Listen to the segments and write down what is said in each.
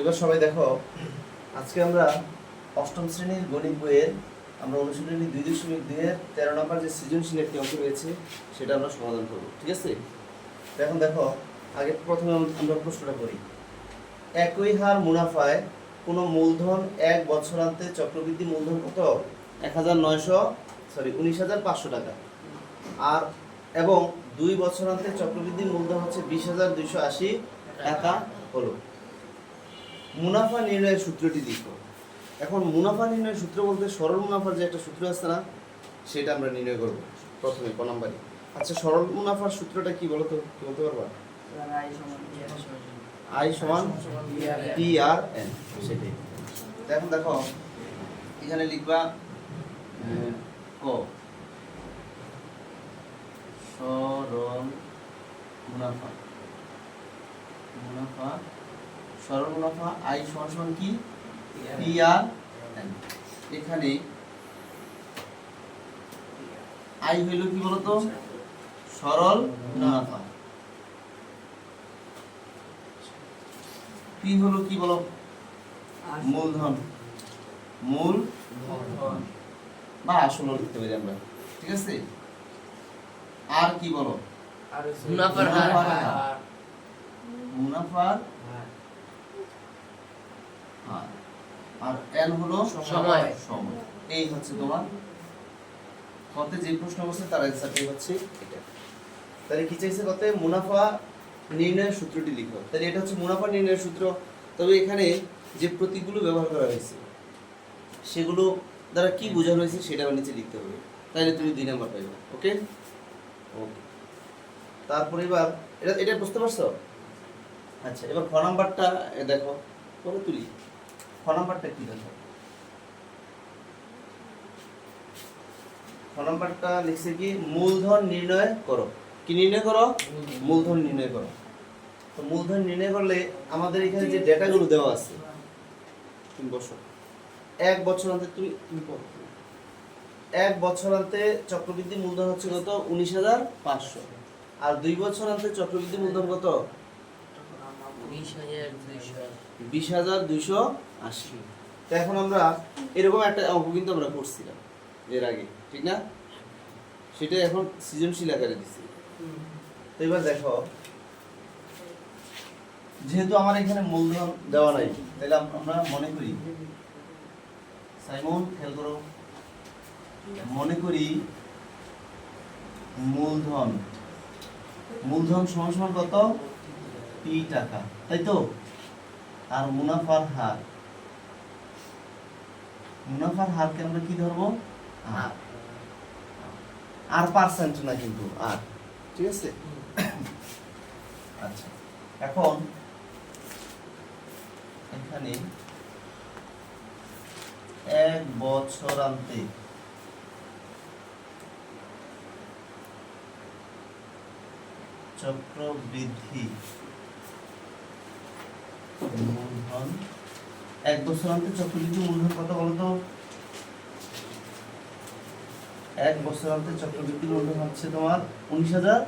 এবার সবাই দেখো, আজকে আমরা অষ্টম শ্রেণির গণিত বইয়ের আমরা অনুশীলনী দুই দশমিক দুইয়ের তেরো নম্বর যে সৃজনশীল একটি অংশ রয়েছে, সেটা আমরা সমাধান করব, ঠিক আছে? এখন দেখো, আগে প্রথমে আমরা প্রশ্নটা করি। একই হার মুনাফায় কোনো মূলধন এক বছরান্তে চক্রবৃদ্ধি মূলধন কত? এক হাজার নয়শো সরি উনিশ হাজার পাঁচশো টাকা। আর, এবং দুই বছরান্তে চক্রবৃদ্ধি মূলধন হচ্ছে বিশ হাজার দুইশো আশি টাকা হলো। মুনাফা নির্ণয়ের সূত্রটি লিখো এখন মুনাফা নির্ণয়ের সূত্র বলতে সরল মুনাফার যে একটা সূত্র আছে না, সেটা আমরা নির্ণয় করব প্রথমে, ক নাম্বারে আচ্ছা সরল মুনাফার সূত্রটা কি বলতো? কি বলতে পারবা? আই সমান পি আর এন, সেটাই। এখন দেখো, এখানে লিখবা ক? সরল মুনাফা। মুনাফা সরল মুনাফা আই সমান সমান কি পি আর এখানে আই হইল কি বলতো? সরল মুনাফা পি হলো কি বলো? মূলধন। মূল বা আসল লিখতে পারি আমরা। ঠিক আছে? আর কি বলো? মুনাফার হার। মুনাফার হার আর এন হলো সময়। সময়। এই হচ্ছে তোমার। কতে যে প্রশ্ন বসে তার অ্যান্সারটাই হচ্ছে এটা। তাহলে কি চাইছে কতে? মুনাফা নির্ণয়ের সূত্রটি লিখো। তাহলে এটা হচ্ছে মুনাফা নির্ণয়ের সূত্র। তবে এখানে যে প্রতীকগুলো ব্যবহার করা হয়েছে সেগুলো দ্বারা কি বোঝানো হয়েছে সেটা নিচে লিখতে হবে। তাহলে তুমি দুই নাম্বার পাইবে ওকে? ওকে। তারপরে এবার এটা এটা বুঝতে পারছ? আচ্ছা এবার খ নাম্বারটা দেখো পরে তুলি। খ নাম্বারটা কি দেখো খ নাম্বারটা লিখছে কি? মূলধন নির্ণয় করো। কি নির্ণয় করো? মূলধন নির্ণয় করো। তো মূলধন নির্ণয় করলে আমাদের এখানে যে ডেটাগুলো দেওয়া আছে, তুমি বসো। এক বছর অন্তে তুমি এক বছর অন্তে চক্রবৃদ্ধি মূলধন হচ্ছে কত? উনিশ হাজার পাঁচশো। আর দুই বছর অন্তে চক্রবৃদ্ধি মূলধন কত? বিশ হাজার দুইশো আশি। এখন আমরা এরকম একটা অঙ্ক কিন্তু আমরা করছিলাম এর আগে, ঠিক না? সেটা এখন সৃজনশীল আকারে দিচ্ছি তো এবার দেখো, যেহেতু আমার এখানে মূলধন দেওয়া নাই, তাহলে আমরা মনে করি, সাইমন, খেয়াল করো, মনে করি মূলধন মূলধন সমান কত? পি টাকা, তাই তো? আর মুনাফার হার। মুনাফার আমরা কি ধরবো? আর পার্সেন্ট না কিন্তু, আর। ঠিক আছে? আচ্ছা এখন এখানে এক বছরান্তে চক্রবৃদ্ধি। মূলধন এক বছরান্তে চক্রবৃদ্ধি মূলধন কত বলতো এক বছরান্তে চক্রবৃদ্ধি মূলধন হচ্ছে তোমার উনিশ হাজার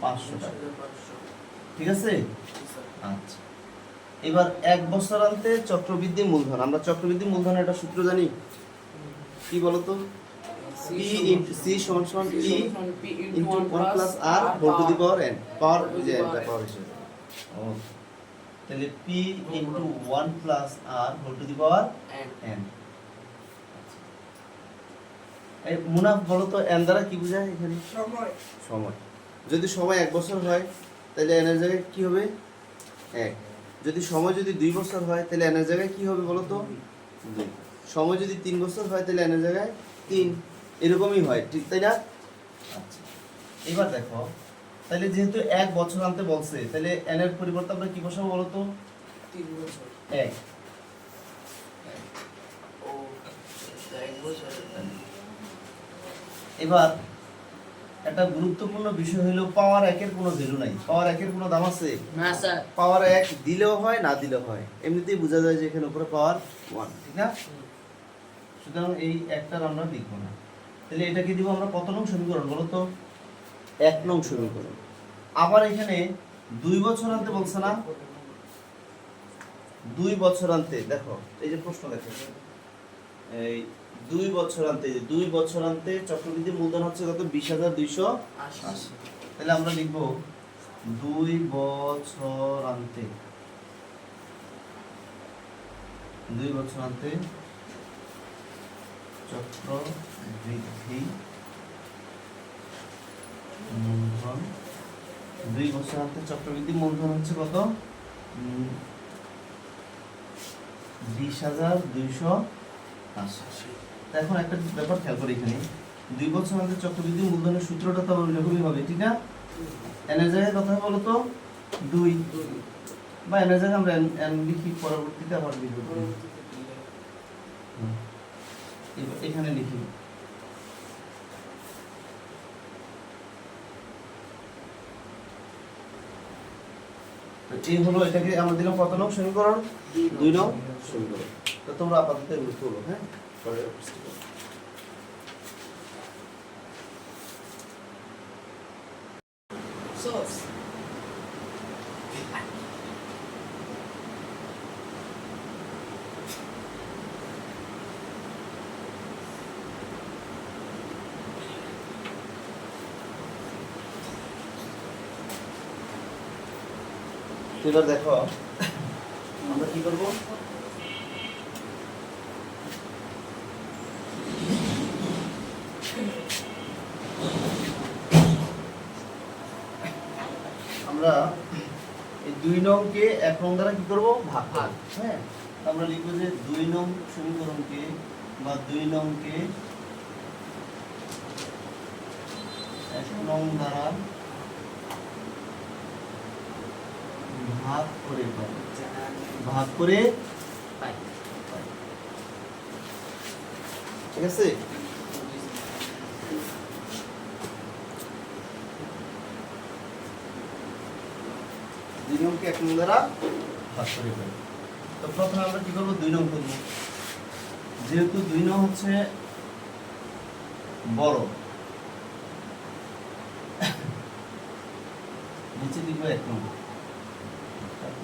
পাঁচশো টাকা। ঠিক আছে? আচ্ছা। এবার এক বছরান্তে চক্রবৃদ্ধি মূলধন আমরা চক্রবৃদ্ধি মূলধনের একটা সূত্র জানি। কি বলতো? পি ইন্টু সি সমান সমান P into one plus R whole to the power N power power হিসেবে। তাহলে P into one plus R whole to the power N এই মুনাফ বলো তো এন দ্বারা কি বোঝায় এখানে? সময়। সময়। যদি সময় এক বছর হয় তাহলে এনের জায়গায় কি হবে? এক। যদি সময় যদি দুই বছর হয় তাহলে এনের জায়গায় কি হবে বলো তো? দুই। সময় যদি তিন বছর হয় তাহলে এনের জায়গায় তিন। এরকমই হয় ঠিক তাই না? আচ্ছা। এবার দেখো তাহলে যেহেতু এক বছর আনতে বলছে তাহলে এনের পরিবর্তে আমরা কি বসাবো বলো তো? এক। এবার একটা গুরুত্বপূর্ণ বিষয় হলো পাওয়ার একের কোনো ভ্যালু নাই। পাওয়ার একের কোনো দাম আছে? না স্যার পাওয়ার এক দিলেও হয় না দিলেও হয়? এমনিতেই বোঝা যায় যে এখানে উপরে পাওয়ার ওয়ান ঠিক না? সুতরাং এই একটার আমরা লিখব না। তাহলে এটাকে দিব আমরা কত নং সমীকরণ বলো তো? এক নং সমীকরণ আবার এখানে দুই বছর আনতে বলছে না? দুই বছরান্তে দেখো, এই যে প্রশ্ন দেখো। এই দুই বছরান্তে যে দুই বছরান্তে চক্রবৃদ্ধি মূলধন হচ্ছে কত? বিশ হাজার দুইশো তাহলে আমরা লিখব দুই বছরান্তে দুই বছরান্তে চক্র বৃদ্ধি মূলধন দুই বছরান্তে চক্রবৃদ্ধি মূলধন হচ্ছে কত? বিশ হাজার দুইশো আশি এখন একটা ব্যাপার খেয়াল করি এখানে। দুই বছর আমাদের চক্রবৃদ্ধি মূলধনের সূত্রটা তো আমার এরকমই হবে ঠিক না? এনের জায়গায় কথা বলো তো। দুই। বা এনের জায়গায় আমরা এন- লিখি পরবর্তীতে আবার লিখব। এখানে লিখি। এই হলো এটাকে আমরা দিলাম কত নং সমীকরণ? দুই নং। সমীকরণ তো তোমরা আপাতত এগুলো তোলো হ্যাঁ? তো এবার দেখো আমরা কি করব? আমরা এই দুই নংকে এক নং দ্বারা কি করব? ভাগ ভাগ। হ্যাঁ? আমরা লিখব যে দুই নং সমীকরণকে বা দুই নংকে এক নং দ্বারা ভাগ করে পাবো ভাগ করে পাই। ঠিক আছে? দুই নংকে এক নং দ্বারা ভাগ করে পাবো তো প্রথমে আমরা কি করব? দুই নং করব। যেহেতু দুই নং হচ্ছে বড়। নিচে লিখব এক নং।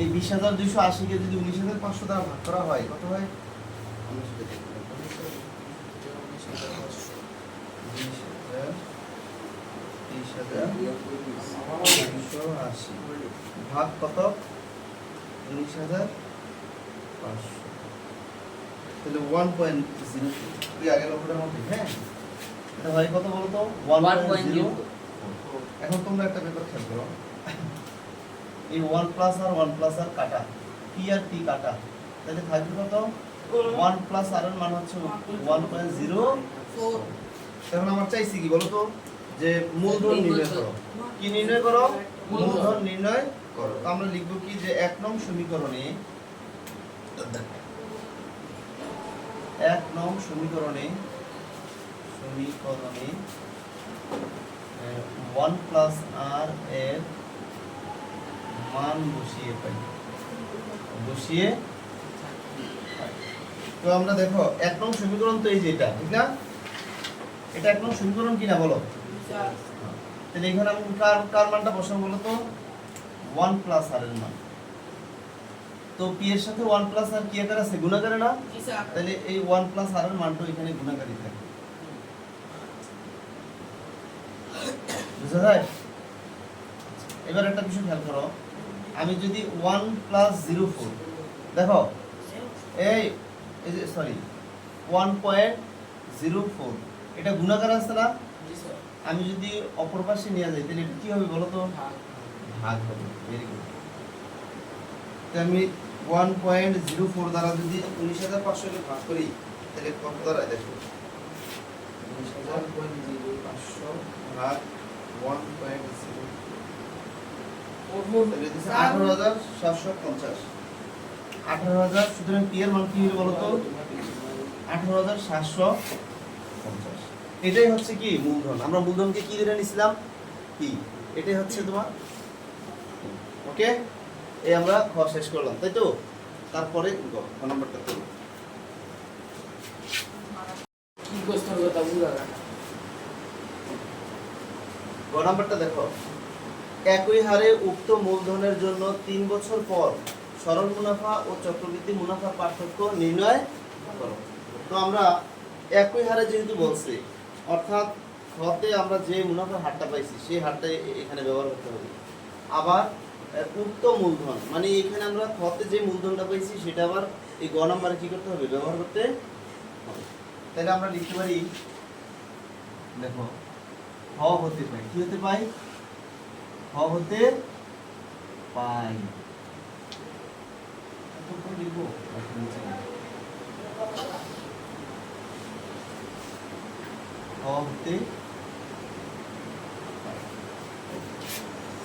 এই বিশ হাজার দুইশো আশিকে যদি উনিশ হাজার পাঁচশো দ্বারা ভাগ করা হয়, কত হয়। ভাগ কত? উনিশ হাজার পাঁচশো। তাহলে ওয়ান পয়েন্ট জিরো তুই আগের অঙ্কটার মধ্যে হ্যাঁ? এটা হয় কত বলো তো ওয়ান পয়েন্ট জিরো এখন তোমরা একটা ব্যাপার খেয়াল করো। এই one plus R one plus R কাটা। পি আর পি কাটা। তাহলে থাকবে কত? ওয়ান প্লাস আর এর মান হচ্ছে ওয়ান পয়েন্ট জিরো এখন আমার চাইছি কি বলো তো যে মূলধন নির্ণয় করো। কি নির্ণয় করো? মূলধন নির্ণয় করো। তো আমরা লিখব কি যে এক নং সমীকরণে এক নং সমীকরণে সমীকরণে ওয়ান প্লাস আর এর মান বসিয়ে পাই। বসিয়ে তো আমরা দেখো, এক নং সমীকরণ তো এই যে এটা, ঠিক না? এটা এক নং সমীকরণ কিনা বলো? তাহলে এখানে আমি কার কার মানটা বসাবো বলো তো? ওয়ান প্লাস আর এর মান। তো পি এর সাথে ওয়ান প্লাস আর কি আকার আছে? গুণাকারে না? তাহলে এই ওয়ান প্লাস আর এর মানটা এখানে গুণাকারী থাকে। বুঝা যায় এবার একটা বিষয় খেয়াল করো। আমি যদি ওয়ান প্লাস জিরো ফোর দেখো এই এই যে sorry one point zero four এটা গুণাকার আছে না? আমি যদি অপর পাশে নিয়ে যাই তাহলে এটা কি হবে বলো তো? ভাগ হবে। ভেরি গুড তো আমি ওয়ান পয়েন্ট জিরো ফোর দ্বারা যদি উনিশ হাজার পাঁচশোকে ভাগ করি তাহলে কত দ্বারা? দেখো উনিশ হাজার পয়েন্ট জিরো পাঁচশো ভাগ ওয়ান পয়েন্ট জিরো আঠারো হাজার সাতশো পঞ্চাশ। আঠারো হাজার সুতরাং পি এর মান কি হবে বলো আঠারো হাজার সাতশো পঞ্চাশ। এটাই হচ্ছে কি মূলধন? আমরা মূলধনকে কি ধরে নিছিলাম? পি এটাই হচ্ছে তোমার ওকে এই আমরা খ শেষ করলাম তাই তো? তারপরে গ খ করব কি হবে তা বুঝা গ নাম্বারটা দেখো। একই হারে উক্ত মূলধনের জন্য তিন বছর পর সরল মুনাফা ও চক্রবৃদ্ধি মুনাফার পার্থক্য নির্ণয় করো। তো আমরা একই হারে যেহেতু বলছি, অর্থাৎ হতে আমরা যে মুনাফার হারটা পাইছি, সেই হারটা এখানে ব্যবহার করতে হবে। আবার উক্ত মূলধন মানে এখানে আমরা হতে যে মূলধনটা পাইছি, সেটা আবার এই গ নাম্বারে কি করতে হবে? ব্যবহার করতে হবে। তাহলে আমরা লিখতে পারি, দেখো, হ হতে পাই, কি হতে পাই? হতে পাই। হতে।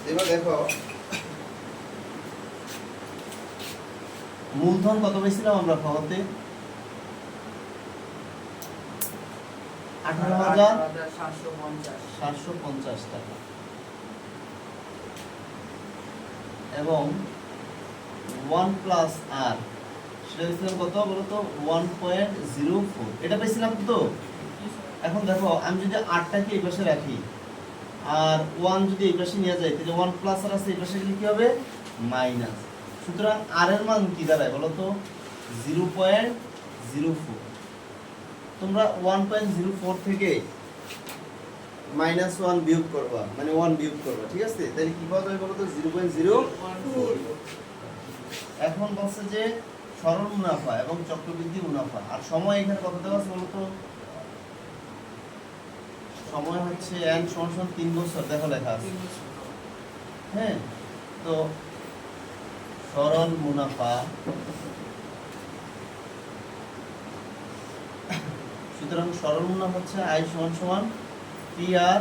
এবার দেখো। মূলধন কত পেয়েছিলাম আমরা? খ হতে আঠারো হাজার সাতশো পঞ্চাশ। সাতশো পঞ্চাশ টাকা। এবং ওয়ান প্লাস আর, সেটা পেয়েছিলাম কত বলো তো ওয়ান পয়েন্ট জিরো ফোর। এটা পেয়েছিলাম তো? এখন দেখো, আমি যদি আটটাকে এই পাশে রাখি, আর ওয়ান যদি এই পাশে নিয়ে যাই, তাহলে ওয়ান প্লাস আর আছে, এই পাশে গেলে কি হবে? মাইনাস। সুতরাং আর এর মান কি দাঁড়ায় বলো তো? Zero point zero four. তোমরা ওয়ান পয়েন্ট জিরো ফোর থেকে মাইনাস ওয়ান বিয়োগ করবা মানে ওয়ান বিয়োগ করবা ঠিক আছে? তাহলে কি পাওয়া যাবে বলো তো জিরো পয়েন্ট জিরো এখন বলছে যে সরল মুনাফা এবং চক্রবৃদ্ধি মুনাফা। আর সময় এখানে কত দেওয়া আছে বলো তো সময় হচ্ছে এন সমান তিন বছর দেখো লেখা আছে। হ্যাঁ। তো সরল মুনাফা সুতরাং সরল মুনাফা হচ্ছে আই সমান সমান পি আর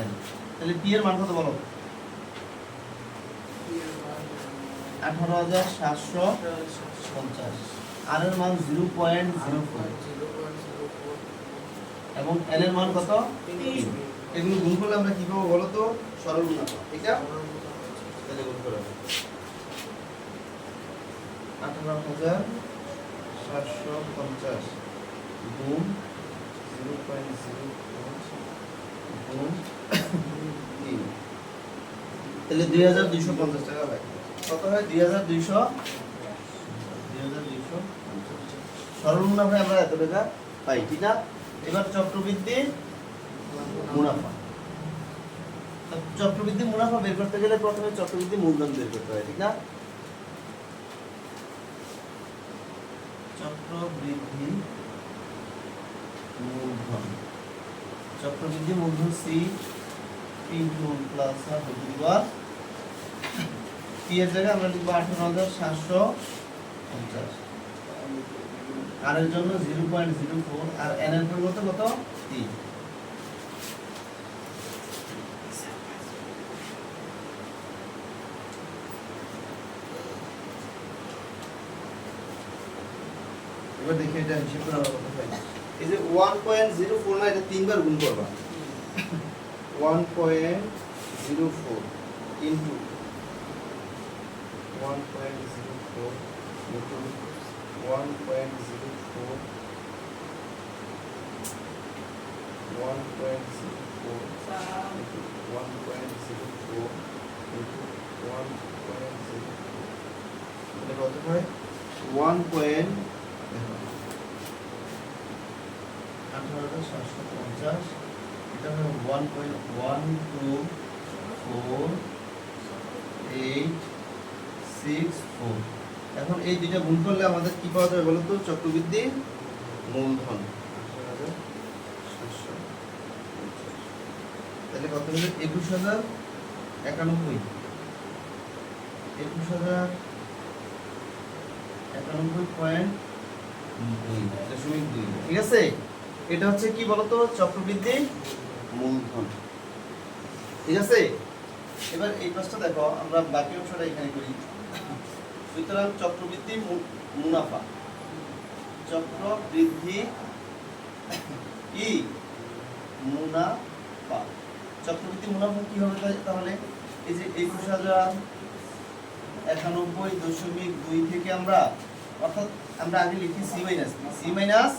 এন তাহলে পি এর মান কত বলো? আঠারো হাজার সাতশো পঞ্চাশ। আর এর মান জিরো পয়েন্ট জিরো ফোর এবং এল এর মান কত? এগুলো গুণ করলে আমরা কি পাবো বলো তো? সরল মুনাফা এটা তাহলে গুণ করে আঠারো হাজার সাতশো পঞ্চাশ গুণ জিরো পয়েন্ট জিরো তাহলে দুই হাজার দুইশো পঞ্চাশ টাকা কত হয়? দুই হাজার দুইশো? আমরা এত টাকা পাই, ঠিক না? এবার চক্রবৃদ্ধি মুনাফা। চক্রবৃদ্ধি মুনাফা বের করতে গেলে প্রথমে চক্রবৃদ্ধি মূলধন বের করতে হয়, ঠিক না? চক্রবৃদ্ধি মূলধন। চক্রবৃদ্ধি মূলধন সি পি গুণ প্লাস আর পি এর জায়গায় আমরা লিখব আঠারো হাজার সাতশো পঞ্চাশ। আর এর জন্য জিরো পয়েন্ট জিরো ফোর আর এন এর পরিবর্তে কত? তিন। এবার দেখি এটা হিসেব করে আমরা এই যে ওয়ান পয়েন্ট জিরো ফোর না এটা তিনবার গুণ করবা। One point zero four into one point zero four into one point zero four one point zero four into one point zero four into one point zero four এটা কত হয়? One point সাতশো পঞ্চাশ এটা one point one two four eight six four এখন এই দুইটা গুণ করলে আমাদের কি পাওয়া যাবে বলো তো চক্রবৃদ্ধি মূলধন তাহলে কত হলো? একুশ হাজার একানব্বই। একুশ হাজার একানব্বই পয়েন্ট দুই দশমিক দুই। ঠিক আছে? এটা হচ্ছে কি বলতো? চক্রবৃদ্ধি মূলধন। ঠিক আছে? এবার এই পাশটা দেখো, আমরা বাকি অংশটা এখানে করি। সুতরাং চক্রবৃদ্ধি মুনাফা। চক্রবৃদ্ধি কি? মুনাফা। চক্রবৃদ্ধি মুনাফা কি হবে তাহলে? এই যে একুশ হাজার একানব্বই দশমিক দুই থেকে আমরা অর্থাৎ আমরা আগে লিখি সি মাইনাস সি মাইনাস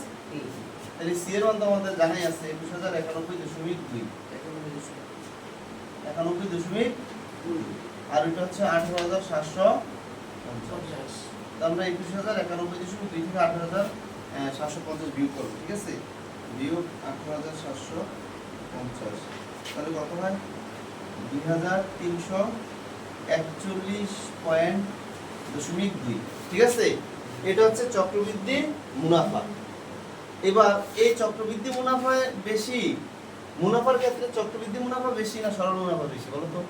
তাহলে সি এর মান তো আমাদের জানাই আছে একুশ হাজার একানব্বই দশমিক দুই। একানব্বই দশমিক আর ওইটা হচ্ছে আঠারো হাজার সাতশো পঞ্চাশ। আমরা একুশ হাজার একানব্বই দশমিক দুই থেকে আঠারো হাজার সাতশো পঞ্চাশ বিয়োগ করব, ঠিক আছে? বিয়োগ আঠারো হাজার সাতশো পঞ্চাশ। তাহলে কত হয়? দুই হাজার তিনশো একচল্লিশ পয়েন্ট দশমিক দুই। ঠিক আছে? এটা হচ্ছে চক্রবৃদ্ধি মুনাফা। এবার এই চক্রবৃদ্ধি মুনাফা বেশি, মুনাফার ক্ষেত্রে চক্রবৃদ্ধি মুনাফা বেশি না সরল মুনাফা বেশি বলো তো?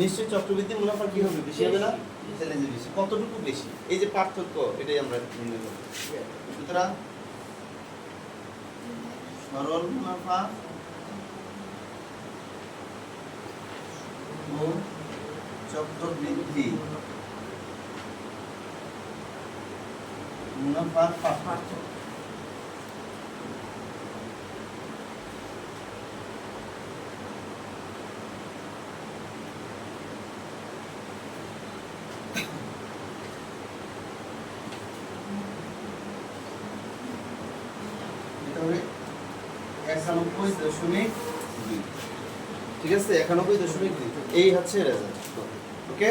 নিশ্চয়ই চক্রবৃদ্ধি মুনাফা কি হবে? বেশি হবে না? যে বেশি। কতটুকু বেশি? এই যে পার্থক্য, এটাই আমরা সুতরাং সরল মুনাফা চক্রবৃদ্ধি মুনাফার পার্থক্য এটা হবে একানব্বই দশমিক দুই। ঠিক আছে? একানব্বই দশমিক দুই। এই হচ্ছে রেজাল্ট ওকে